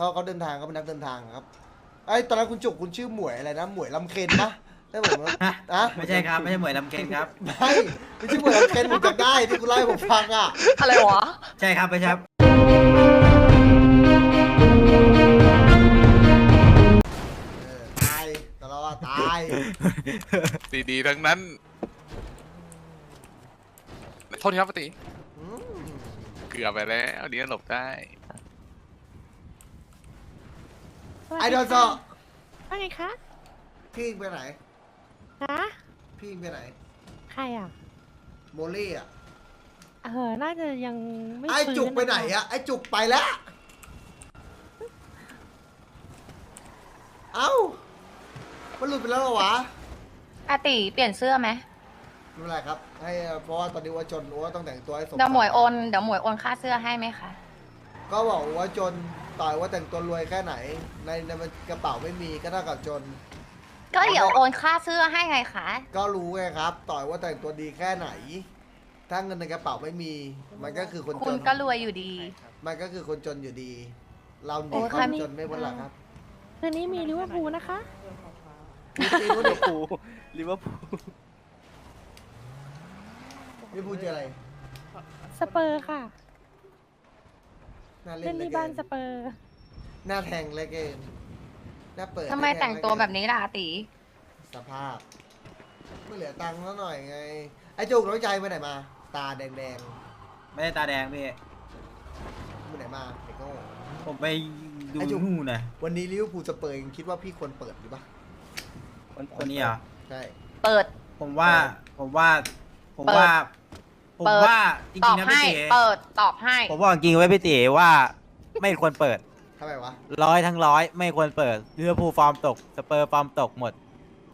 เขาเขาเดินทางเขาเป็นนักเดินทางครับไอ้ยตอนนั้นคุณจุกคุณชื่อหมวยอะไรนะหมวยลำเค็นปะได้ผมว่าฮะอะไม่ใช่ครับ ไม่ใช่หมวยลำเค็งครับไม่ไม่ใช่หมวยลำเค็นผมจำได้ที่คุณเล่าให้ผมฟังอะอะไรวะใช่ครับไม่ใช่ครับเออตายตลอดตายดีๆทั้งนั้นโทษทีครับปติอืมเกือบไปแล้วเดี๋ยวหลบได้ ไอ้โดนซอว่าไงคะพี่ไปไหนคะพี่ไปไหน ใครอะ โมลี่อะ เออ น่าจะยังไม่ไอ้ฟื้จุกไปไหนอะ ไอ้จุกไปแล้ว เอ้า มันหลุดไปแล้วเหรอวะ อาติเปลี่ยนเสื้อไหมไม่เป็นไรครับ ให้เพราะว่าตอนนี้ว่าจนว่าต้องแต่งตัวให้สมเดี๋ยวหมวยโอนเดี๋ยวหมวยโอนค่าเสื้อให้ไหมคะ ก็บอกว่าจน ต่อยว่าแต่งตัวรวยแค่ไหน ในในกระเป๋าไม่มีก็เท่ากับจน ก็เดี๋ยวโอนค่าเสื้อให้ไงคะก็รู้ไงครับ ต่อยว่าแต่งตัวดีแค่ไหน ถ้าเงินในกระเป๋าไม่มี มันก็คือคนจคุณนก็รวยอยู่ดี มันก็คือคนจนอยู่ดี เราโอ้ดียคค่ะนมี จนไม่พ้นหลักครับคืนนี้มีลิเวอร์พูลนะคะตีนู้นดิพูลลิเวอร์พูลนี่พูดเจออะไรสเปอร์ค่ะ น่าเล่เล่นนเหลยที่บ้านสเปอร์หน้าแทงเลยเกนหน้าเปิดทำไมแต่งตัวแบบนี้ล่ะอาติสภาพไม่เหลือตังค์แล้วหน่อยไง ไอ้จุกน้อยใจไปไหนมา ตาแดงไม่ได้ตาแดงพี่ ๆไปไหนมาไอ้โง่ ผมไปดูไอ้จุ๊บ นู่นนะวันนี้ลิเวอร์พูลสเปอร์ยังคิดว่าพี่ควรเปิดอยู่ปะคนนี้เหรอ ใช่ เปิด ผมว่า ผมว่า ผมเปิดว่า ผมเปิด ว่าจตริองบๆนะให้ พี่เต๋เปิดตอบให้ ผมบอกจริงๆไว้พี่เต๋ว่า ไม่ควรเปิด ทำไมวะ ร้อยทั้งร้อยไม่ควรเปิดลิเวอร์พูลฟอร์มตกสเปอร์ฟอร์มตกหมด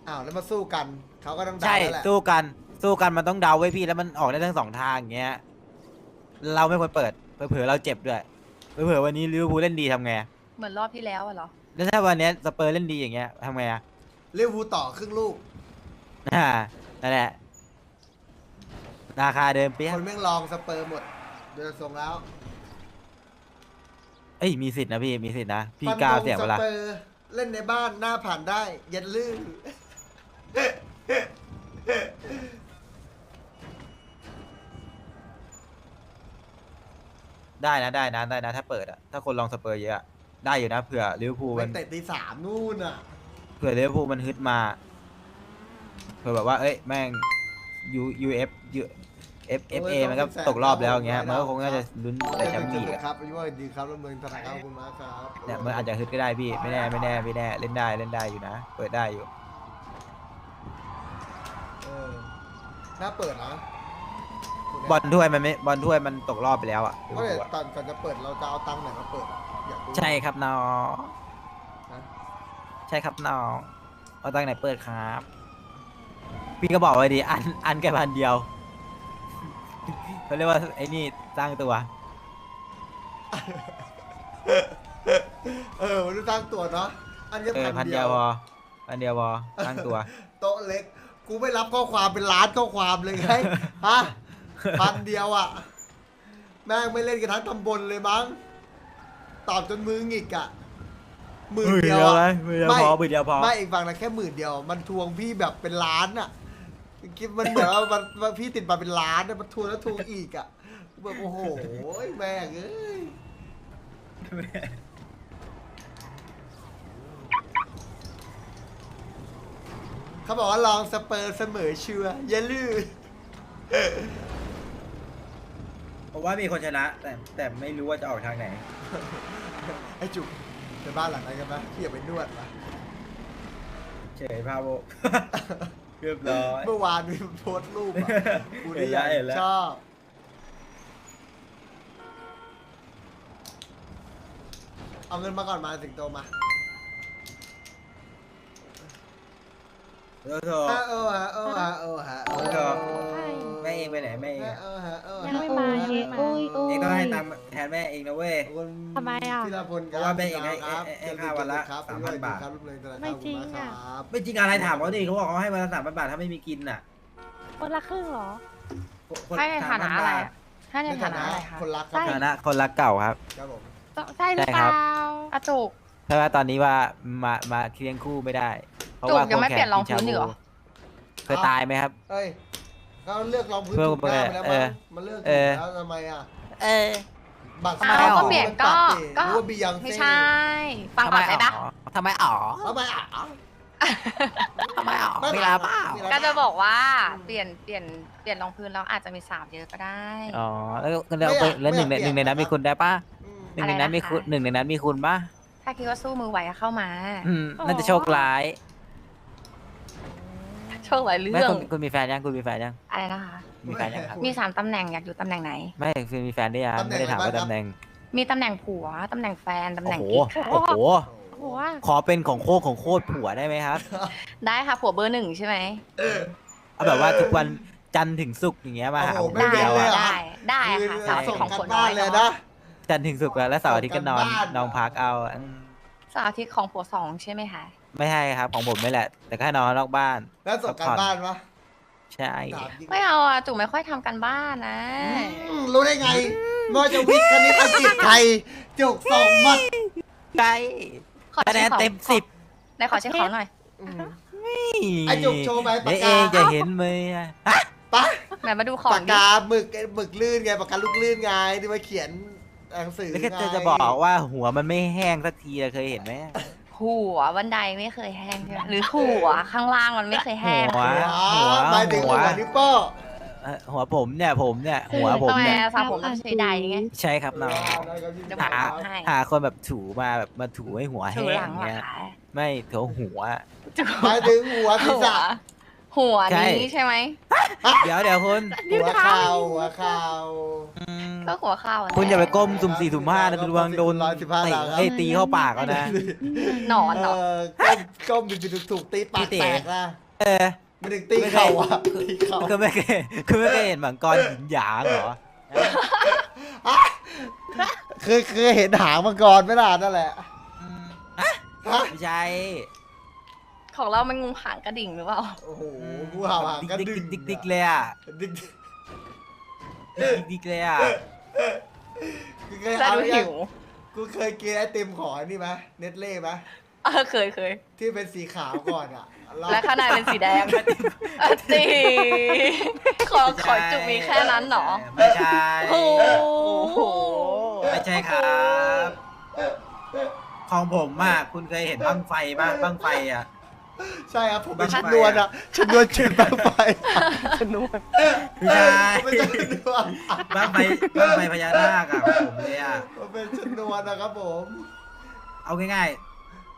อ้าวแล้วมาสู้กันเขาก็ต้องด่าใช่แล้วแหละสู้กันสู้กันมันต้องเดาไว้พี่แล้วมันออกได้ทั้งสองทางอย่างเงี้ยเราไม่ควรเปิดเผื่อๆเราเจ็บด้วยเผื่อๆวันนี้ลิเวอร์พูลเล่นดีทำไงเหมือนรอบที่แล้วอะเหรอ แล้วถ้าวันเนี้ยสเปอร์เล่นดีอย่างเงี้ยทำไงอะ ลิเวอร์พูลต่อครึ่งลูก อ่านั่นแหละ ราคาเดิมเปี้ยคนแม่งลองสเปอร์หมดเดินทรงแล้วเอ้ยมีสิทธินะพี่มีสิทธินะพี่ฟันกล้าธงเสียงสเวลาเปอร์เล่นในบ้านหน้าผ่านได้เย็นลื่นได้นะได้นะได้นะ ถ้าเปิดอะถ้าคนลองสเปอร์เยอะอะได้อยู่นะเผื่อลิเวอร์พูลไปมันเตะตีสามนู่นอะ เผื่อลิเวอร์พูลมันฮึดมาเผื่อแบบว่าเอ้ยแม่ง U U F U F F A มันก็ตกรอบแล้วอย่างเงี้ยมันก็คงน่าจะลุ้นแต่แชมป์ลีกอะครับอายุว่าดีครับแล้วเมืองธนาคารขอบคุณมากครับเนี่ยมันอาจจะฮึดก็ได้พี่ไม่แน่ไม่แน่ไม่แน่เล่นได้เล่นได้อยู่นะ เปิดได้อยู่เออน่าเปิดนะบอลถ้วยมันไม่บอลถ้วยมันตกรอบไปแล้วอะลิเวก็อร์เดี๋พูยวลอะตอนก่อนจะเปิดเราจะเอาตังค์ไหนมาเปิดอะอยากรู้ใช่ครับน้องนะใช่ครับน้องเอาตังค์ไหนเปิดครับ พี่ก็บอกไว้ดีอันอันแค่พันเดียวเขาเรียกว่าไอ้นี่สร้างตัว เออมันต้องตั้งตัวเนาะอันนี้เออพัพันนเดีเดียยววพอพันเดียวพอตั้งตัว โต๊ะเล็ก กูไม่รับข้อความเป็นล้านข้อความเลยไงฮะพันเดียวอะ แม่งไม่เล่นกันทั้งตำบลเลยมั้ง ตอบจนมือหงิกอะหมื่นเดียวอะ หมื่นเดียวพอหมื่นเดียวพอ ไม่อีกฝั่งนะแค่หมื่นเดียว มันทวงพี่แบบเป็นล้านอะ คิดมันเหมือนว่ามันว่าพี่ติดมาเป็นล้านอะมันทวงแล้วทวงอีกอะแบบโอ้โหแม่งเอ้ยเขาบอกว่าลองสเปอร์เสมอเชื่ออย่าลืมผมว่ามีคนชนะ แต่แต่ไม่รู้ว่าจะออกทางไหน ไอ้จุกไปบ้านหลังนั้นกันปะพี่อย่าไปนวดปะเฉยพาโบ เรียบร้อย เมื่อวานมีโพสต์รูปอะกูนี่เห็นแล้วเห็นแล้ว ชอบ เอาเงินมาก่อนมาสิงโตมาโทษโทษฮะโอ้ฮะโอ้ฮะโอ้ฮะโอ้ครัฮะบ แม่เองไปไหนแม่เองฮะอะโอ้ฮะโอ้ยัฮะงไม่มายังไม่มาเองต้องให้ตามแทนแม่เองนะเว้ยขอบคุณทำไมอะพิรพลคเพรับราะว่าแม่เองให้ครับให้ให้ค่าวันละครับ3,000บาทครับรูปเลยธนาคารไม่จริงขบคุณอะมากครับไม่จริงอะไรถามเขาดิเขาบอกเขาให้วันละสามพันบาทถ้าไม่มีกินน่ะคนละครึ่งเหรอ คนให้ในฐานะ3,000อะไรบาทอะให้ในฐานะอะไรคะคนรักคใช่ รับฐานะคนรักเก่าครับ ครับผมใช่หรือใช่เปครัล่าบอาจุก เพราะว่าตอนนี้ว่ามามาเคียงคู่ไม่ได้ เพราะว่าจุกยังไม่ควเปลี่ยนรองพื้นอีกเหรอ เคยตายไหมครับ เอ้ย เขาเลือกรองพื้นเพื่อถูกหน้าไปแล้วเอมั้องมันเลือกเอถูกอแล้วทำไมอะเออบัตรทำไมอ้าวหรก็เปลี่ยนก็ก็รู้ว่าบียังไม่ใช่ฟังก่อนได้ปะทำไมอ๋อทำไมอะทำไมอ๋อไม่ไม่รัรับบอะก็จะบอกว่าเปลี่ยนเปลี่ยนเปลี่ยนรองพื้นแล้วอาจจะมีสาวเยอะก็ได้อ๋อแล้วแล้วแล้วหนึ่งในหนึ่งในนั้นมีคุณได้ปะอืมหนึ่งในนั้นมีคุณอะไรนะคะหนึ่งในนั้นมีคุณปะถ้าคิดว่าสู้มือไหวก็เข้ามาอืมน่าจะโชคร้าย โชคหลายเรื่ไม่อง คุณคุณมีแฟนยังคุณมีแฟนยังอะไรนะคะ มีแฟนยังครับมีสามตำแหน่งอยากอยู่ตำแหน่งไหน ไม่คุณมีแฟนได้ยังไม่ได้ถามว่าตำแหน่งมีตำแหน่งผัวตำแหน่งแฟนตำแหโอ้น่งโหกิ๊กค่ะโอ้โหโอ้โหขอเป็นของโคตรของโคตรผัวได้ไหมครับได้ค่ะผัวเบอร์หนึ่งใช่ไหมเอาแบบว่าทุกวันจันทร์ถึงศุกร์อย่างเงี้ยมาหาโอ้ผโห มไม่เดีเว้นยวเลยอะอะ ได้ได้คือค่ะเสาร์อาทิตย์ของส่ผัวกันน้บ้าอนยเลยเนาะนะ จันทร์ถึงศุกร์อะแล้วเสาร์อาทิตย์ก็นอนส่งกันบ้าน นอนพักเอาอืมเสาร์อาทิตย์ของผัวสองใช่ไหมคะ ไม่ให้ครับของผมไม่แหละ แต่ก็ให้นอนนอกบ้าน แล้วส่งกันบ้านปะใช่ ถามจริงไม่เอาอะจุ๋มไม่ค่อยทำกันบ้านนะ อืมรู้ได้ไงไม่ว่าจะวิทย์คณิตอังกฤษไทยจุกส่งหมัดใช่ขอคะแนช็นของเต็มสิบได้ขอเช็คของหน่อยอืมไอ้จุกโชว์ใบปากเดี๋ยวกาเองจะเห็นไหมอะปะไหนมาดูของปากดิกาหมึกหมึกลื่นไงปากกาลูกลื่นไงที่มาเขียนหนังสือแล้วก็ไงจะจะบอกว่าหัวมันไม่แห้งสักทีอะเคยเห็นไหม หัวบันไดไม่เคยแห้งใช่ไหมหรือหัวข้างล่างมันไม่เคยแห้งหัวหัวหมายถึงหัวนิ้วโป้งเอ่อหัวผมเนี่ยผมเนี่ย หัวผมทำไมเนี่ยอะสระผมมันใช้ใดไง ใช่ครับน้องเดี๋ยวหาผมให้ หาคนแบบถูมาแบบมาถูให้หัวถูแห้หลังงเหรอเงี้ยคะไม่ถูหัวจุ๋มหมายถึงหัวศีรหัวษะ หัวใช่นี้ใช่ไหมเดี๋ยวเดี๋ยวคุณหัวเข่าหัวเข่าอืมก็หัวเข้าอะคุณอย่าไปก้มสุ่มสี่สุ่มห้านะคุณระวังโดนร้อยสิบห้าเตะหลังครับไอ้ยตีเข้าปากเอานะ หนอนเหรอ เออก้มก้มบิดบิดถูกๆตีปากพี่เต๋ แตกนะเออ ไม่ถึงตีเข่าอะตีเข่าคือไม่เคยคือไม่เคยเห็นหมังกรหยินหยางเหรอเคยเคยเห็นหางมังกรไหม่ล่ะนั่นแหละอืมฮะไม่ใช่ ของเรามันงูหางกระดิ่งหรือเปล่า โอ้โหงูเห่าหางกระดิกดึดิงกดิกดิกเลยอะดิกดิกดิกเลยอะกูเคยจะเอาดูยัหิงวกูเคยกินไอติมของอันนี่ไหมเนตเล่ไหมเออเคยเคยที่เป็นสีขาวก่อนอะเราและข้างในเป็นสีแดงอะตีขอขอจุกมีแค่นั้นเหรอไม่ใช่ โอ้โห ไม่ใช่ครับ ของผมอะคุณเคยเห็นบั้งไฟบ้างบั้งไฟอะ ใช่ครับผมเป็นบ้าชงนไฟวนอะชนวนจุดบ้างไฟจะนวดไม่ใช่ไม่ใช่ชนวนบ้างไฟบ้างไฟพญานาคอะของผมเลยอะมันเป็นชนวนนะครับผม เอาง่าย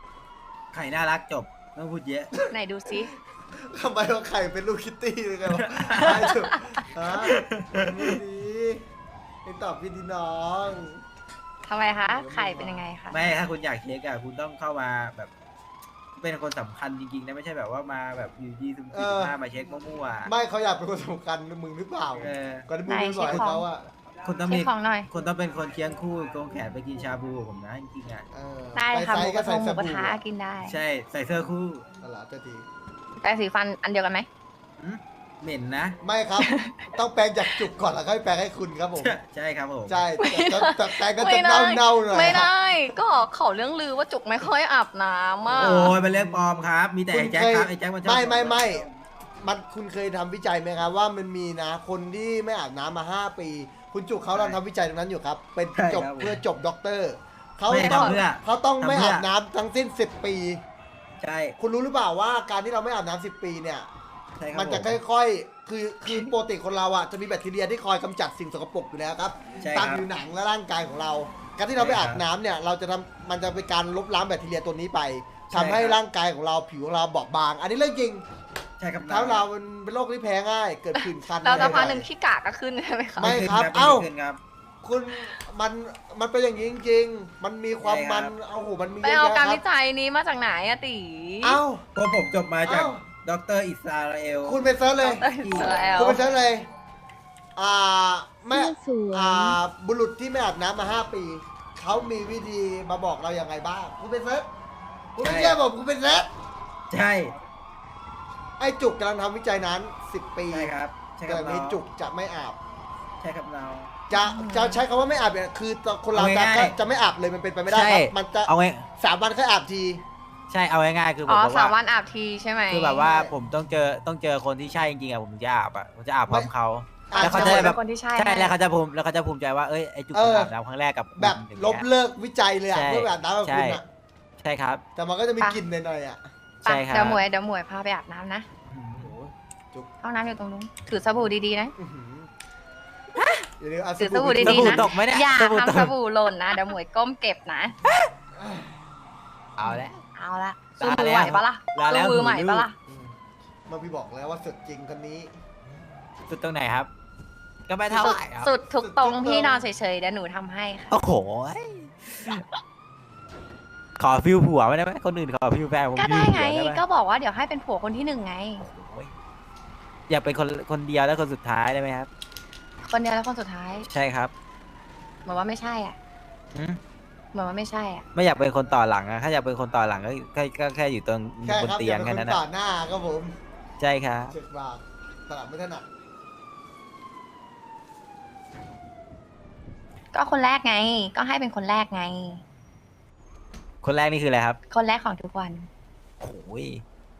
ๆ ไข่น่ารักจบไม่ต้องพูดเยอะ ไหนดูซิทำไมเราไข่เป็นลูกคิตตี้เลยกันวะไม่ถูกฮะไม่ดีไอ้ตอบพี่ดีน้องทำไมคะ ไข่เป็นยังไงคะ ไม่ถ้าคุณอยากเช็คอะคุณต้องเข้ามาแบบ เป็นคนสำคัญจริงๆนะไม่ใช่แบบว่ามาแบบอยู่ดีสุ่มสี่สุ่มห้ามาเช็คมั่วๆอะไม่เขาอยากเป็นคนสำคัญมึงหรือเปล่าเออก่อนที่มึงไม่บอกให้เขาอะคุณต้องเช็มีคของหน่อย คุณต้องเป็นคนเคียงคู่โกงแขนไปกินชาบูกับผมนะจริงๆอะเออได้ค่ะหไปมูไซส์กระทใส่งหสมูกระบู่ทะกินได้ ใช่ใส่เสื้อคู่ ตลาดเจ้าทีแปรงสีฟันอันเดียวกันไหมหึ เหม็นนะ ไม่ครับ ต้องแปลงจากจุกก่อนแล้วค่อยแปลงให้คุณครับผม ใช่ครับผมใช่แต่แต่แปลงก็ไม่จะได้เน่าๆหน่อยไม่ได้ ก็เขาเรื่องลือว่าจุกไม่ค่อยอาบน้ำอะ โอ้ยเป็นเรื่องปลอมครับ มีแต่คุไอ้ณแจ็คเคยครับไอ้แจ็คมันชอบไม่ไม่ไม่ มันคุณเคยทำวิจัยไหมครับ ว่ามันมีนะคนที่ไม่อาบน้ำมา 5 ปี คุณจุกเขากำลังทำวิจัยตรงนั้นอยู่ครับ เป็นจบเพื่อจบด็อกเตอร์เขาไม่ต้องทำเพื่อ เขาต้องไม่ทำเพื่ออาบน้ำทั้งสิ้น 10 ปี ใช่ คุณรู้หรือเปล่าว่าการที่เราไม่อาบน้ำ10 ปีเนี่ย ใช่ครับมันจะผ ค่อยๆ คือคือปกติคนเราอะจะมีแบคทีเรียที่คอยกำจัดสิ่งสกปรกอยู่แล้วครับใช่ตามครับผิวหนังและร่างกายของเรา การที่เราไปใช่ครัอาบบน้ำเนี่ยเราจะทำมันจะเป็นการลบล้างแบคทีเรียตัวนี้ไปใช่ทำให้ครับ ร่างกายของเราผิวของเราบอบบาง อันนี้เรื่องจริงใช่ครับถ้าเรามันเป็นโรคที่แพ้ง่าย เกิดผื่นคันเราจะพาอะไรหนึ่งขี้กากก็ขึ้นใช่ไหมคะ ไม่ขึ้นครับขึ้นเอ้า ขึ้นครับ คุณมันมันเป็นอย่างนี้จริงๆ มันมีความใช่ครัมับนเอาหูมันมีไปเยอะเอาแยะการครัวิบจัยนี้มาจากไหนอะตี เอ้า เพราะผมจบมาจากเอ้า ดรอิสราเอลคุณไปเซิร์ชเลยเอออิสราเอลคุณไปเซิร์ชเลย อ่าแม่สวย อ่าบุรุษที่ไม่อาบน้ำมาห้าปี เขามีวิธีมาบอกเราอย่างไรบ้าง คุณไปเซิร์ชคุณไม่เชื่อผมคุณไปเซิร์ชใช่ไอ้จุกกำลังทำวิจัยนั้น 10 ปีใช่ครับใช่คเกิรัดบมีน้องจุกจะไม่อาบ ใช่ครับน้อง จะจะใช้คำว่าไม่อาบเนี่ยคือคนเราจะเอาง่ายๆ จะไม่อาบเลยมันเป็นไปไม่ได้ใช่ครับ มันจะเอาไงสามวันแค่อาบที ใช่เอาง่ายๆคือผอ๋มอบอกสามวัว่านอาบทีใช่ไหมคือแบบว่าใช่ผมต้องเจอต้องเจอคนที่ใช่จริงๆอะผมถึงจะอาบอะผมจะอาบพร้อมเขาอาบแล้วเขาจะจะเป็แบนบคนที่ใช่ใช่ให้แล้วเขาจะภูมิแล้วเขาจะภูมิใจว่าเอ้ยไอจุกเอออาบน้ำครั้งแรกกับคุณแบบอย่างลเงี้บยเลิกวิจัยเลยอะใช่ เพื่อแบบน้ำกับคุณอะใช่ครับ แต่มันก็จะมีกลิ่นหน่อยๆอะไปใช่ครับเดี๋ยวหมวยเดี๋ยวหมวยพาไปอาบน้ำนะอืมโอ้โหจุกห้องน้ำอยู่ตรงนู้นถือสบู่ดีๆนะ อื้อหืออย่าลืมเอาถือสบู่ไปดี สบู่ๆนะ ตกไหมเนี่ยอย่าสบู่ตทำสกบู่หล่นนะเดี๋ยวหมวยก้มเก็บนะ เอาละ เอาละสู้ลามือแล้วไหวปะล่ะลาแล้วสู้มือใหม่หูปะล่ะอืมเมื่อพี่บอกแล้วว่าสุดจริงคนนี้ สุดตรงไหนครับ ก็ไม่เท่าไหร่ครับสุดทุกตรงสุดทุกตรงพี่นอนเฉยๆเดี๋ยวหนูทำให้ค่ะ โอ้โหขอฟิวผัวไม่ได้ไหมคนอื่นขอฟิวแฟนผมก็ฟิได้วไงผัวได้ไหมก็บอกว่าเดี๋ยวให้เป็นผัวคนที่หนึ่งไง โอ้ยอยากเป็นคนคนเดียวแล้วคนสุดท้ายได้ไหมครับ คนเดียวแล้วคนสุดท้ายใช่ครับเหมือนว่าไม่ใช่อะอืม เหมือนว่าไม่ใช่อะ ไม่อยากเป็นคนต่อหลังอะถ้าอยากเป็นคนต่อหลังก็แค่ก็แค่อยู่ตรงแค่บนครับเตีอยงย่าเป็แค่นคนั้นนนะต่อหน้าครับผมใช่ครับ เจ็ดบาทตลาดไม่ถนัดก็คนแรกไง ก็ให้เป็นคนแรกไง คนแรกนี่คืออะไรครับคนแรกของทุกวัน โอ้ย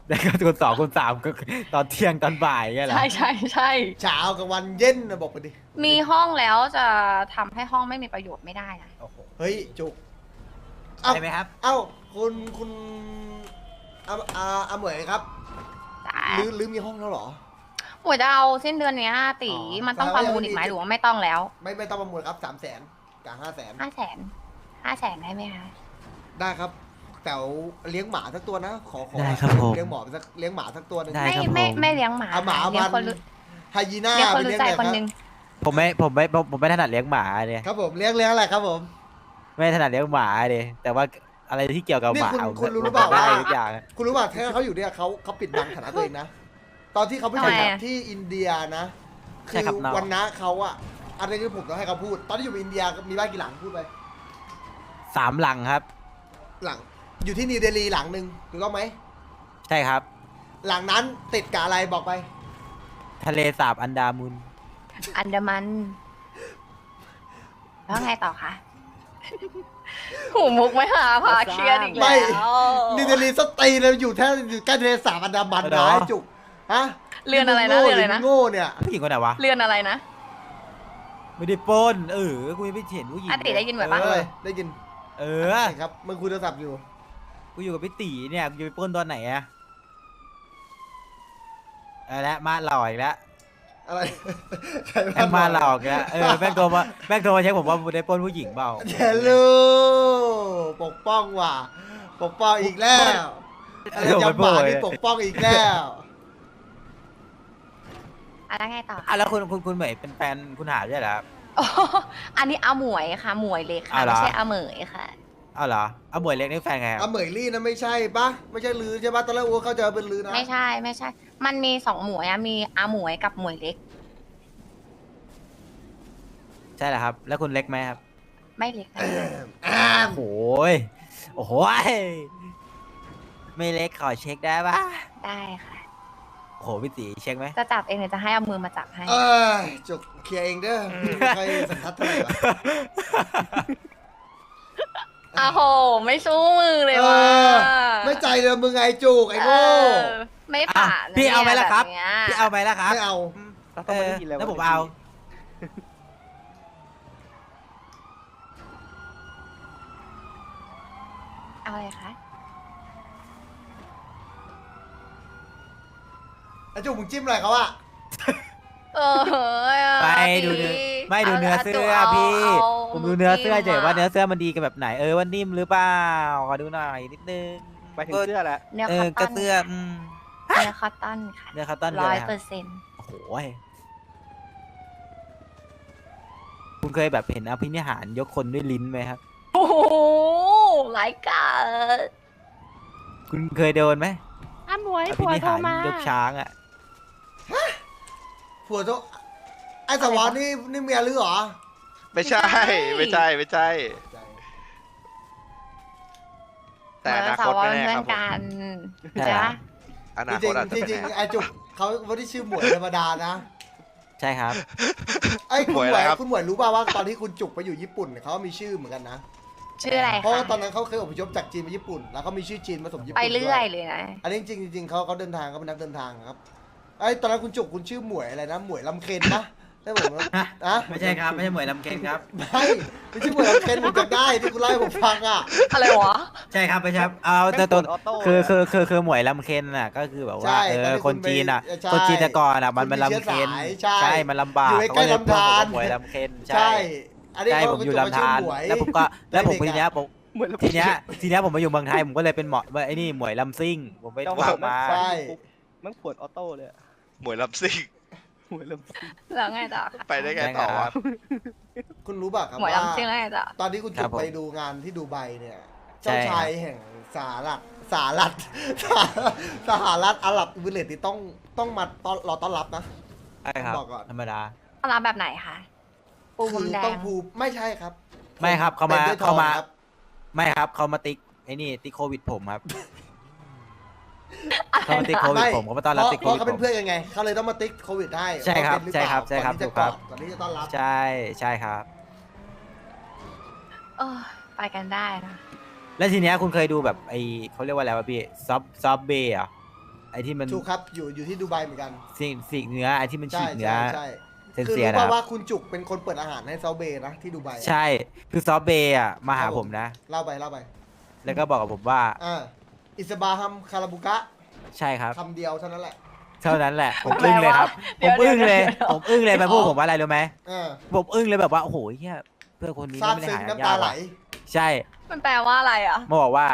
แล้วก็คนสองคนสามก็ตอนเที่ยงตอนบ่ายเงี้ยเหรอใช่ใช่ใช่ เช้ากับวันเย็นนะบอกไปดิมีห้องแล้วจะทำให้ห้องไม่มีประโยชน์ไม่ได้นะ โอ้โหเฮ้ยจุก เอ้าได้ไหมครับ เอ้าคุณคุณอาอาอาเหมยครับแต่หรือหรือมีห้องแล้วเหรอหมวยจะเอาสิ้นเดือนเนี้ยตีอ๋อมันต้องประมูลอีกไหมหรือว่าไม่ต้องแล้วไม่ไม่ต้องประมูลครับสามแสนกับห้าแสนห้าแสนห้าแสนได้ไหมคะได้ครับ แต่เลี้ยงหมาสักตัวนะ ขอขอได้ครับผมเลี้ยงหมอสักเลี้ยงหมาสักตัวหนึง ได้ ไม่ครับไม่ผม ไม่เลี้ยงหมาเอาหมาเลี้ยงมันคนรู้ไฮยีน่าเลี้ยงคนไปรู้เลี้ยงใจหน่อยคนรับหนึง ผมไม่ผมไม่ผมผมไม่ถนัดเลี้ยงหมาเลยครับผมเลี้ยงเลี้ยงอะไรครับผม ไม่ถนัดเลี้ยงหมาเลยแต่ว่าอะไรที่เกี่ยวกับนี่หมาคุณผมคุณรู้หรือผมเปล่าได้ว่าทุกอย่าง คุณรู้ป่ะถ้าเขาอยู่เนี่ยเขาเขาปิดบังฐานะตัวเองนะ ตอนที่เขาไปแข่งขันที่อินเดียนะคือวันน้าเขาอะอันนี้คือผมต้องให้เขาพูด ตอนที่อยู่อินเดียมีบ้านกี่หลังพูดไป สามหลังครับ หลัง อยู่ที่นิวเดลีหลังหนึ่งถูกต้องไหม ใช่ครับ หลังนั้นติดกับอะไรบอกไป ทะเลสาบอันดามุนอันดามัน แล้วไงต่อคะ หูมุกไม่หาพาเครียดอีกไม่ แล้วนิวเดลีสตีเลยอยู่แค่อยู่ใกล้ทะเลสาบอันดามันเหรนะอไอ้จุกฮะเรือนอะไรนะมึงเรือนอะไรโง่หนะมึงโง่เนี่ย ผู้หญิงคนไหนวะ เรือนอะไรนะไม่ได้ปล้นเออกูยังไม่เห็นผู้หญิงอะติได้ยินไหมปะเอเอ้อยได้ยินเออ ใช่ครับมึงคุยโทรศัพท์อยู่ กูอยู่กับพี่ตีเนี่ยกูจะไปปล้นตอนไหนอะเอาละมาหลอกอีกแล้ว อะไรใครแม่งมาหลอกอีกแล้วเออแม่งโทรมาแม่งโทรมาเช็คผมว่าได้ปล้นผู้หญิงเปล่าเจลูปกป้องว่ะ ปกป้องอีกแล้วอะไรจำหมาที่ปกป้องอีกแล้วอะแล้วไงต่ออะแล้วคุณคุณคุณเหมยเป็นแฟนคุณหาด้วยเหรอครับ อ๋ออันนี้อาหมวยค่ะ หมวยเล็กค่ะอะเหรอ ไม่ใช่อาเหมยค่ะ อ้าวเหรอเอาหมวยเล็กนี่แฟนไงครับอาเหมยลี่นะไม่ใช่ปะไม่ใช่ลือใช่ปะตอนแรกอัวเข้าใจว่าเป็นลือนะไม่ใช่ไม่ใช่ มันมีสองหมวยอะมีอาหมวยกับหมวยเล็ก ใช่เหรอครับ แล้วคุณเล็กไหมครับไม่เล็กนะอ้ามโอ้ยโอ้โหยไม่เล็กขอเช็คได้ปะได้ค่ะ โอ้โหพี่ตีเช็คไหม จะจับเองหรือจะให้เอามือมาจับให้ เออจุกเคลียร์เองเด้อไม่ค่อยสันทัดเท่าไหร่วะ อ้าวโห ไม่สู้มือเลยเอว่ะอไม่ใจเลยมึงไงจุกไอ้โง่เออไม่ผ่านอะพี่เอาไหมล่ะครับเนี่ยพี่เอาไหมล่ะครับไม่เอาเออแล้วผมเอา เอาเลยคะ ไอ้จุกมึงจิ้มอะไรเขาอะ เออไปดูเนื้อไม่ดูเนื้อเสื้อพี่ ผมดูเนื้อเสื้อเฉยว่าเนื้อเสื้อมันดีกันแบบไหนเออว่านิ่มหรือเปล่าขอดูหน่อยนิดนึงไปถึงเสื้อแหละเนื้อเอคออตตก็อนเสื้ออืมเนื้อคอตตอนค่ะเนื้อคาร์ตอนคือร้อะอไรยคเปรัอบร์เซ็นต์โอ้โหยคุณเคยแบบเห็นอภินิหารยกคนด้วยลิ้นไหมครับโอ้โหไร้กาดคุณเคยโดนไหมอ้าหมวยอภิผัวนิโทรหารมายกช้างอะ ผัวโตไอ้สวอนนี่นี่เมียลือเหรอไม่ใช่ ไม่ใช่ ไม่ใช่ แต่อนาคตเออสาวไม่เป็นแน่เพื่อคนรับผมกันใช่ใช่เหรอปะอนาจคริตงอาจจะๆจเป็นริงแน่ ๆไอ้จุกเขาไม่ได้ชื่อหมวยธรรมดานะช่ครับ ไอ้ยคุณหมวยหอะมไรวยครับ คุณหมวยรู้ป่าวว่าตอนที่คุณจุกไปอยู่ญี่ปุ่นเนี่ยเขามีชื่อเหมือนกันนะชื่ออะไรเพราะคะว่าตอนนั้นเขาเคยอพยพจากจีนไปญี่ปุ่น แล้วเขามีชื่อจีนผสมญี่ปุ่นไปเรื่อยด้วยเลยนะ อันนี้จริงๆจริงๆเขาเขาเดินทางเขาเป็นนักเดินทางครับ ไอ้ยตอนนั้นคุณจุกคุณชื่อหมวยอะไรนะหมวยลำเคนปะได้ผมว่าอะไม่ใช่ครับ ไม่ใช่หมวยลำเค็งครับ ไม่ไม่ใช่หมวยลำเคนผมจำได้ที่คุณเล่าให้ผมฟังอะอะไรวะ ใช่ครับไม่ใช่ครับเอาแต่ตัวออโต้คือคือคือคือหมวยลำเค็นน่ะก็คือแบบว่าใช่เอตอนอที่คนจีนอะคุณไปใช่คนจีนแต่ก่อนอะมันคุณเป็นมีลำเค็นเชื้อสายใช่มันลำบากอยู่ใกล้ๆลำธารหมวยลำเค็นใช่อันนี้ใช่เขาผมอยู่จุกลำธารชื่อหมวยแล้วผมก็แล้วผมเด็กๆทีเนี้ยอะผมทีเนี้ยทีเนี้ยผมมาอยู่เมืองไทยผมก็เลยเป็นเหมาะไอ้นี่หมวยลำซิ่ง ผมไปเจ้าฟังมาใช่มันปวดออโต้เลยอะ หมวยลำซิ่งหวยลำซิ่งแล้วไงต่อคะไปได้ไงต่อวะคุณรู้ป่ะครับหมวยว่าลำซิ่งแล้วไงต่อ ตอนที่คุณครัจุบกผมไปดูงานที่ดูไบเนี่ยใช่เจ้าชายแห่งสหรัฐสหรัฐสหรัฐอาหรับอิมิเรตส์นี่ต้องต้องมาต้อนรอต้อนรับนะ ใช่ครับ บอกก่อน ธรรมดา ต้อนรับแบบไหนคะปูพรมแดต้องงภูไม่ใช่ครับไม่ครับเขามาต็ด้วยทองเขามา ครับ ไม่ครับเขามาติ๊กไอ้นี่ติ๊กโควิดผมครับ เขามาติ๊กโควิดผมเขามาต้อนรับติ๊กเพโคราะวิดเขาผเป็นม เพื่อนกันไง เขาเลยต้องมาติ๊กโควิดให้ใช่ครับว่าเป็นหอใช่ครับเปล่าใช่ครับก่อนที่จะถูกครับ ก่อนที่จะต้อนรับใช่ใช่ครับ เออไปกันได้นะ แล้วทีเนี้ยคุณเคยดูแบบไอเขาเรียกว่าอะไรวะพี่ซับซับเบย์อะไอที่มันถูกครับ อยู่อยู่ที่ดูไบเหมือนกัน สีกสีกเนื้อไอที่มันใช่ฉีกเนื้อใช่ใช่เซนคือเซียรู้นะคป่ารับว่าคุณจุกเป็นคนเปิดอาหารให้เซาเบย์นะที่ดูไบอะ ใช่คือซอฟเบย์อะมาหาครับผผม มนะ เล่าไปเล่าไปแล้วก็บอกกับผมว่า อ่า อิสบาฮัมคาราบุกะใช่ครับ คำเดียวเท่านั้นแหละ เท่านั้นแหละ ผมอึ้งเลยครับแปผลมว่าอึ้งเลย เดี๋ยว ผมอึ้งเลยมาพูดผมว่าอะไรรู้ไหมเออผมอึ้งเลยแบบว่าโอ้โหเฮียเพื่อนคนนี้ซาบไม่ได้ซึ้งหายน้ำตาไหล ว่ะใช่มันแปลว่าอะไรอะ มาบอกว่า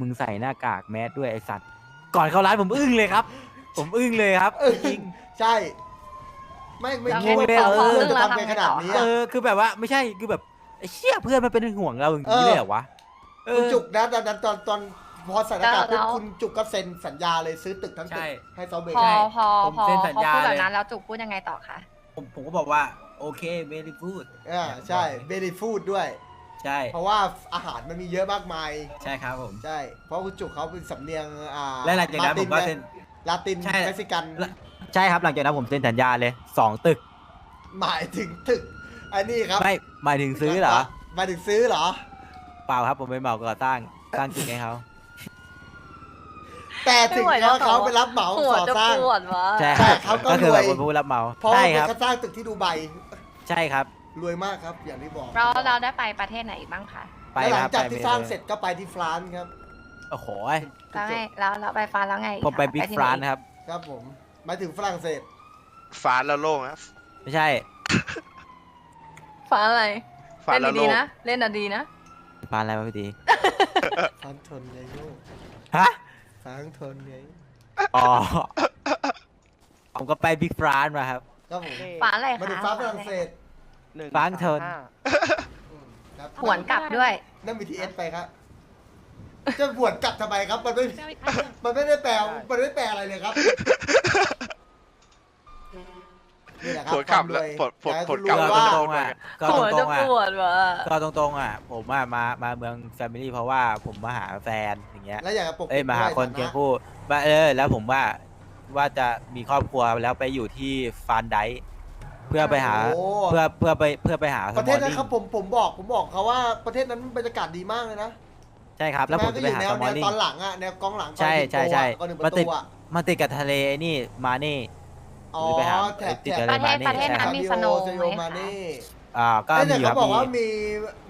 มึงใส่หน้ากากแมสด้วยไอสัตว์ ก่อนเข้าร้านผมอึ้งเลยครับ ผมอึ้งเลยครับ เออจริง ใช่ ไม่ไม่แล้วคิดว่าไงเขาเออจะทำกันขนาดนี้เออะอคือแบบว่าไม่ใช่คือแบบไอ้เชี่ยเพื่อนมันเป็นห่วงเราอย่างนี้เออเลยเหรอวะเอคุณอจุกนะตอนนั้นตอนตอน พอใส่หน้ากากแล้ปุ๊บวคุณจุกก็เซ็นสัญญาเลยซื้อตึกทั้งตึใช่กให้เซาเบย์พอใช่พอผมพอเซ็นสัญเขาญาพูดแบเลบยนั้นแล้วจุกพูดยังไงต่อคะ ผมผมก็บอกว่า โอเคเ e รีฟูดอ่าใช่เบรีฟูดด้วย ใช่ เพราะว่าอาหารมันมีเยอะมากมาย ใช่ครับผม ใช่ เพราะคุณจุกเขาเป็นสำเนียงอ่าและหลังจากนั้นผมก็เซ็น ลาตินใช่ เม็กซิกันและใช่ครับหลังจากนั้นผมเซ็นสัญญาเลยสองตึกหมายถึงตึก อันนี้ครับไม่หมายถึงซื้อเหรอหมายถึงซื้อเหรอ เปล่าครับผมไปเหมาก่อสร้างสร้างตึกให้เขา แต่ถึงไม่ไหวแล้เขาวเขาไปรับเหมาหัวก่อจะสร้างปวดวะใช่แต่ครับเขาก็ก็คือแบบรวยผู้รับเหมาเพราะใช่ว่าครับเขาสร้างตึกที่ดูไบใช่ครับ รวยมากครับ อย่างที่บอกเราเราได้ไปประเทศไหนอีกบ้างคะไปแล้วหลัคงรับจากไปที่สร้างเสร็จก็ไปที่ฟรานซ์ครับโอ้โหแล้วไงแล้วเราไปฟรานซ์แล้วไงอีกผมไปคะบิ๊กที่ฟไหรานซ์ครับ ครับผมหมายถึงฝรั่งเศสฟ้าแล้วโล่งนะไม่ใช่ฟรานซ์อะไรฟ้าเล่นแล้วดีโล่งๆนะเล่นดีๆนะฟรานซ์อะไรวะพี่ดีฟรานซ์ทนไงโยกฮะ ฟรานซ์ทนไงอ๋อ ผมก็ไปบิ๊กฟรานซ์มาครับ ครับผมฟรานซ์อะไรมาถึงคะฟ้าฝรั่งเศสหนึ่งฟางเทิร์นสามห้าอืมครับหวนกลับด้วย นั่ง BTS ไปครับ จะหวนกลับทำไมครับ มันไม่ มันไม่ได้แปล มันไม่แปลอะไรเลยครับนี่แหละครับ ผลกลับแล้วความรวยผลผลอยากให้คุณผลกลับรู้ก็ว่าตรงๆอะก็หัวตรจะงๆอะปวดวะก็ตรงๆอะ ผมอะมามาเมืองแฟมิลี่เพราะว่าผมมาหาแฟนอย่างเงี้ย แล้วอยากจะปกปิดเอ้ยมาหาด้วยคนฐะเคียงคู่ว่าเออ แล้วผมว่าว่าจะมีครอบครัวแล้วไปอยู่ที่ฟานไดค์เพื่อไปหาโอ้เพื่อเพื่อไปเพื่อไปหาประเทศนั้นสครับผมผมบอกผมบอกเขาว่าประเทศนั้นบรรยากาศดีมากเลยนะใช่ครับ แล้วผมจะไปหาแม้สก็มออยู่ลแนวลิ่แนวงตอนหลังอะแนวกองหลังใช่ใช่ใช่ก็หนึ่งปมาระติตูดอะมันติดกับทะเลไอ้นี่มาเน่ อ๋อไปหาแถบติดแถกับบทะเลมาประเทศเน่ประเทศนั้นมีสโนว์เซไหโยมมาคะเน่อ่าก็แต่มีคเขารับบอกว่ามีมี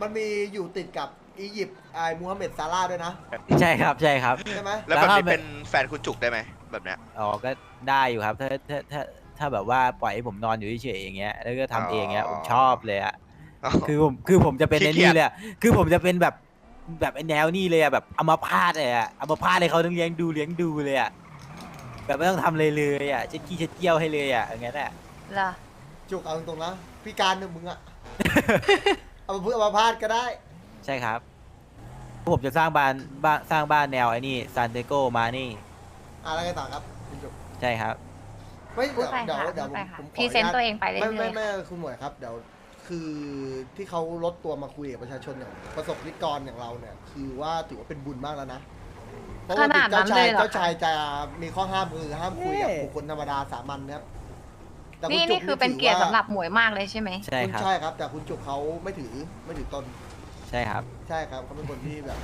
มันมีอยู่ติดกับอียิปต์ไอ้มูฮัมเหม็ดซาร่าห์ด้วยนะใช่ครับใช่ครับ ใช่ไหมแล้วแบบแล้วนี้ถ้า เป็นแฟนคุณจุกได้ไหมแบบเนี้ย อ๋อก็ได้อยู่ครับ ถ้าถ้าถ้าถ้าแบบว่าปล่อยให้ผมนอนอยู่เฉยๆอย่างเงี้ยแล้วก็ทำเองเงี้ยผมชอบเลยอะคือผมคือผมจะเป็นขี้ไอ้เกีนี่ยจ เลยอะคือผมจะเป็นแบบแบบไอ้แนวนี่เลยอะแบบเอามาพาดเลยอะเอามาพาดให้เขาต้องเลี้ยงดูเลี้ยงดูเลยอะ แบบไม่ต้องทำเลยเลยอะเช็ดขี้เช็ดเยี่ยวให้เลยอะอย่างเงี้ยแหละเหรอจุกเอาตรงๆนะพิการหนึ่งมึงอะ เอามาเพื่อเอามาพาดก็ได้ ใช่ครับผมจะสร้างบ้านบ้านสร้างบ้านแนวไอ้นี่ซานเตโกมานี่อะไรกันต่อครับคุณจุกใช่ครับ ไม่พูดเดี๋ยวไปเดี๋ยวค่ะพูดไปค่ะเดี๋ยวผมผมขพรีอเซนต์ตัวเองไปเรื่ไม่ไม่อยไม่คุณหมวยครับ เดี๋ยวคือที่เขาลดตัวมาคุยกับประชาชนอย่างประสบนิกรอย่างเราเนี่ย คือว่าถือว่าเป็นบุญมากแล้วนะ เพราะว่าขนาดนั้เจ้านชาเลยยเหรอ เจ้าชายจะมีข้อห้ามคือห้ามคุยกับบุคคลธรรมดาสามัญนะครับแต่ณนี่จุนี่คือเป็นเกียรติถืสำว่าหรับหมวยมากเลยใช่ไหม ใช่คุณครับ ใช่ครับ แต่คุณจุกเขาไม่ถือไม่ถือตนใช่ครับ ใช่ครับเขาเป็นคนที่แบบ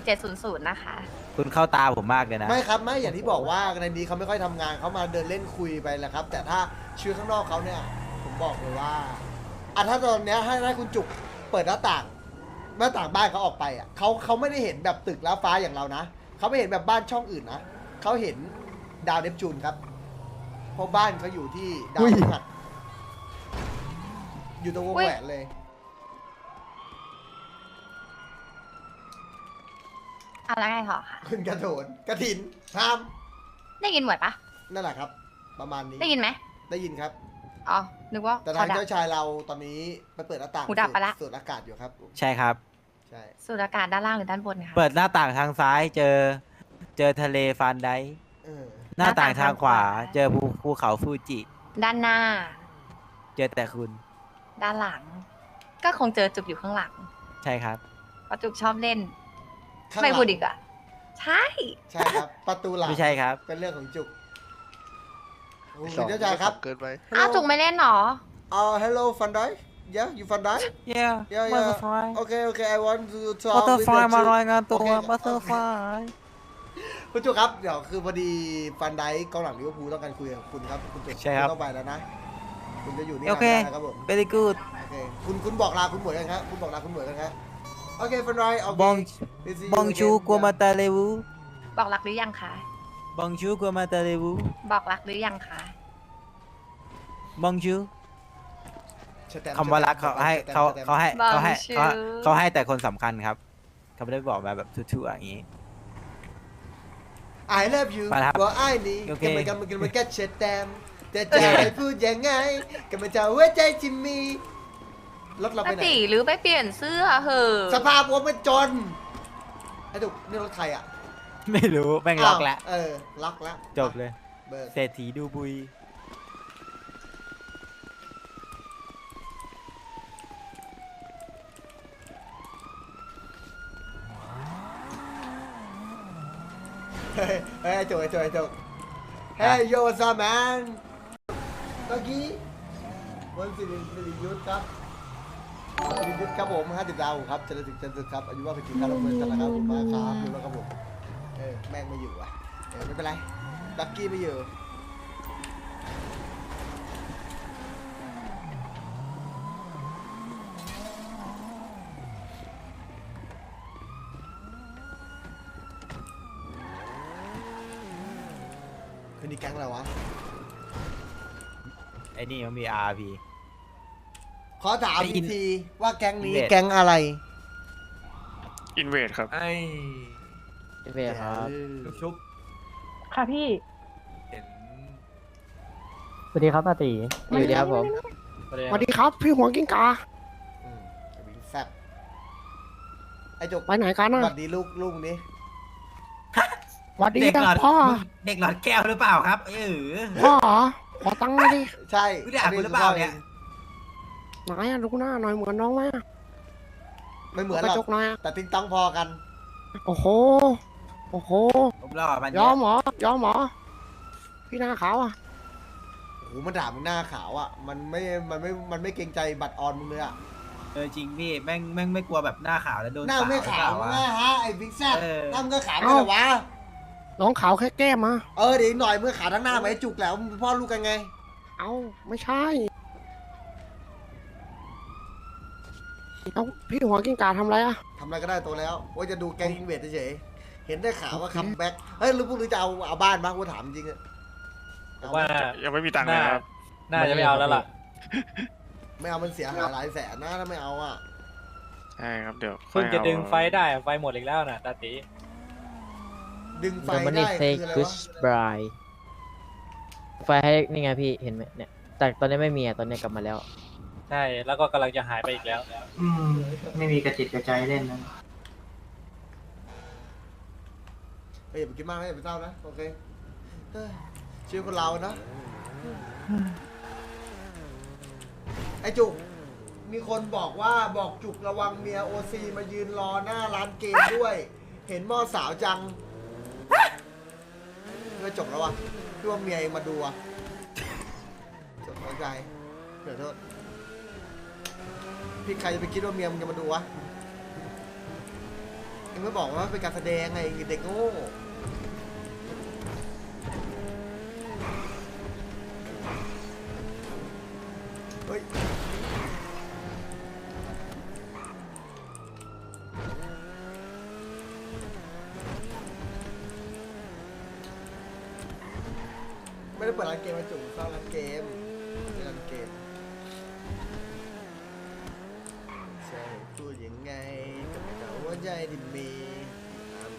961700 นะคะ คุณเข้าตาผมมากเลยนะ ไม่ครับไม่อย่างที่บอกว่าในนี้เขาไม่ค่อยทำงานเขามาเดินเล่นคุยไปแหละครับ แต่ถ้าชีวิตข้างนอกเขาเนี่ย ผมบอกเลยว่าอะถ้าตอนเนี้ยให้ให้คุณจุกเปิดหน้าต่างหน้าต่างบ้านเขาออกไปอะเขาเขาไม่ได้เห็นแบบตึกแล้วฟ้าอย่างเรานะ เขาไม่เห็นแบบบ้านช่องอื่นนะเขาเห็นดาวเนปจูนครับ เพราะบ้านเขาอยู่ที่ดาวพฤหัสอยู่ตรงวงอุ๊ยแหวนเลย เอาแล้วไงต่อคะคุณกระโถนกระถินห้าม ได้ยินหมวยปะนั่นแหละครับ ประมาณนี้ได้ยินไหมได้ยินครับ อ๋อ นึกว่าแต่เขาทางดับเจ้าชายเราตอนนี้ไปเปิดหน้าต่างหูดับไปละ สูดอากาศอยู่ครับ ใช่ครับ ใช่สูดอากาศด้านล่างหรือด้านบนคะ เปิดหน้าต่างทางซ้ายเจอ เจอทะเลฟานไดเออหน้าต่างทางขวา หน้าต่างทางขวา เจอภูภูเขาฟูจิ ด้านหน้า เจอแต่คุณด้านหลัง ก็คงเจอจุกอยู่ข้างหลังใช่ครับ เพราะจุกชอบเล่น ข้างหไม่ลังพูดอีกอะใช่ ใช่ครับ ประตูหลังไม่ใช่ครับ เป็นเรื่องของจุกโอ้สองเจ้าชายครับ เกินไปอ้าวจุกไม่เล่นเหรอ อ๋อ hello ฟันได yeah you ฟันได yeah Yeah, yeah. butterfly okay okay I want to talk with butterfly the มา Juke รายงานตัวโอเค butterfly คุณจุกครับเดี๋ยวคือพอดีฟันไดกองหลังลิเวอร์พูลต้องการคุยกับคุณครับคุณจุกใช่ครับณต้องไปแล้วนะคุณจะอยู่นี่โอเคนานๆนะครับผม very good โอเคคุณคุณบอกลาคุณหมวยกันครับคุณบอกลาคุณหมวยกันครับโอเคฟันไดโอเคบอง We'll see you บองชู again. กัวมาตาเลวูบอกรักหรือยังคะบองชูกัวมาตาเลวูบอกรักหรือยังคะบองชู สแตมป์คำว่ารักเขาให้สแตมป์เขาสแตมป์เขาให้บองเขาให้ชูเขาเขาให้แต่คนสำคัญครับ เขาไม่ได้บอกมาแบบทั่วๆอย่างนี้ I love you ไปครับบอกไอ้นี่โอเคก็มันก็มันก็มันก็เช็ดแตมแต่จะให้พูดยังไงก็มันจะหัวใจจิมมี่รถเราอไปไหน ติหรือไปเปลี่ยนเสื้อเหอะสภาพว่ามันจนไอ้ถูกนี่รถใครอะไม่รู้แม่งล็อกแล้วาวเออ ล็อกแล้วจบเลย เบิกเศรษฐีดูบุย เฮ้ยเฮ้ยไอ้จุกไอ้จุกไอ้จุกเฮ้ยโยซาแมนเมื่อกี้วันสิริสิริยุทธครับสิริยุทธครับผม50ดาวครับเจริญสุขเจริญสุขครับอายุว่าเป็นจริงครับเราเพื่อนกันนะครับผมมาครับดูแล้วครับผมเออแม่งไม่อยู่อะเออไม่เป็นไรดักกี้ไม่อยู่ คืนนี้แก๊ง อะไรวะ ไอ้นี่มันมี RP ขอถามไอ้อิอีกนทีว่าแก๊งนี้อินเวดแก๊งอะไรอินเวดครับ ไอ้เวครับลูกชุบค่ะพี่ เห็นสวัสดีครับอาตีอยู่ดีครับผมสวัสดีครับ พี่หัวกิ้งกาอืมไอ้วิงแซ่บไอ้จุกไปไหนกันสอะวัสดีลูกลูกนี้ส วัสดีเด็กหลออะดพ่อเด็กหลอดแก้วหรือเปล่าครับ เออพ่อเหรอขอตังค์หน่อยดิใช่ไม่ได้อ่านคุณหรือเปล่าเนี่ยไหนอะดูหน้าหน่อยเหมือนน้องไหมอะไม่เหมือนกหระรอจกกหน่อยอะแต่ติ๊งต้องพอกัน โอ้โหโอ้โหผมรอมันยเยออะมเหรอยอมเหรอพี่หน้าขาวอะโอ้โหมันด่ามึงหน้าขาวอะ มันไม่ มันไม่ มันไม่เกรงใจบัตรออนมึงเลยอะ เออจริงพี่แม่งแม่งไม่กลัวแบบหน้าขาวแล้วโดนหน้าไม่สขาวหรือเปล่หน้าฮะไอ้บิ๊กแซ่บเออ หน้ามึงก็ขาวไม่เหรอวะ น้องขาวแค่แก้มอะเออเดี๋ยวอีกหน่อยเมื่อขาวทั้งหน้าไหมจุกแล้วมึงเป็นพ่อลูกกันไง เอ้าไม่ใช่ เอ้าพี่หัวกิ้งกาทำอะไรอะทำอะไรก็ได้ตัวแล้วว่าจะดูแกงอินเวดเฉยๆเห็นได้ข่าวว่าคัมแบ็กเฮ้ยรู้พวกหรือจะเอาเอาบ้านบ้างกูถามจริงอะผมว่ายังไม่มีตังค์เลยครับ น่าจะไม่เอาแล้วล่ะ ไม่เอามันเสียหายหลายแสนนะถ้าไม่เอาอะ ใช่ครับเดี๋ยวเพิ่งจะค่อยเอาดึงไฟได้ไฟหมดอีกแล้วน่ะตาตี ดึงไฟได้คืออะไรวะบรายไฟให้นี่ไงพี่เห็นไหมเนี่ยแต่ตอนนี้ไม่มีอะตอนนี้กลับมาแล้ว ใช่ แล้วก็กำลังจะหายไปอีกแล้ว อืม ไม่มีกระจิตกระใจเล่นนะ เฮ้ยอย่าไปคิดมากนะอย่าไปเศร้านะ โอเคเฮ้ยชีวิตคนเรานะ ไอ้จุก มีคนบอกว่าบอกจุกระวังเมียโอซีมายืนรอหน้าร้านเกมด้วย เห็นหม้อสาวจัง ไม่จบแล้ววะพี่ว่าเมียเองมาดูอะจบแล้วชายเดี๋ยวโทษพี่ใครจะไปคิดว่าเมียมึงจะมาดูวะเองไม่บอกว่าเป็นการแสดงไงเด็กโง่เฮ้ย ไม่ได้เปิดร้านเกมาจุ่มเข้าร้านเกมเล่นร้านเกมใช่พูดยังไงก็ไม่รู้ว่าใจที่มีอาโม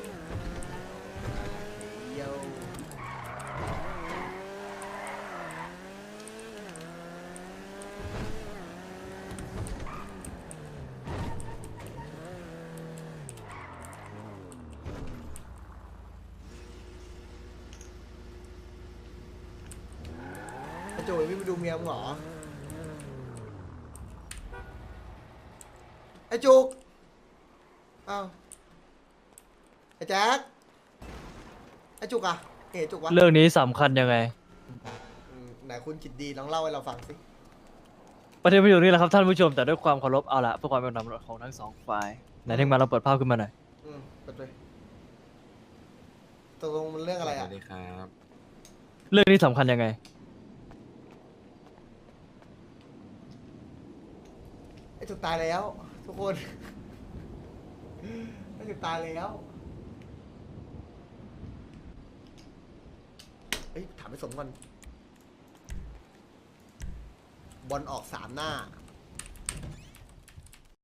เดียว ไอ้โจยไม่ไปดูเมียมึงเหรอ ไอ้จุกอ้าวไอ้แจ๊คไอ้จุกอะเอ๋จุกวะเรื่องนี้สำคัญยังไง อืมไหนคุณจิตดีลองเล่าให้เราฟังสิ ประเด็นประโยชน์นี่แหละครับท่านผู้ชมแต่ด้วยความเคารพเอาละเพื่อความเป็นธรรมของทั้งสองฝ่ายไหนที่มาเราเปิดภาพขึ้นมาหน่อยอืมเปิดเลยตกลงมันเรื่องอะไรอะเรื่องนี้สำคัญยังไง ไอ้ จุกตายแล้ว ทุกคนไอ้จุกตายแล้วเฮ้ยถามไปสมก่อนบอลออกสามหน้า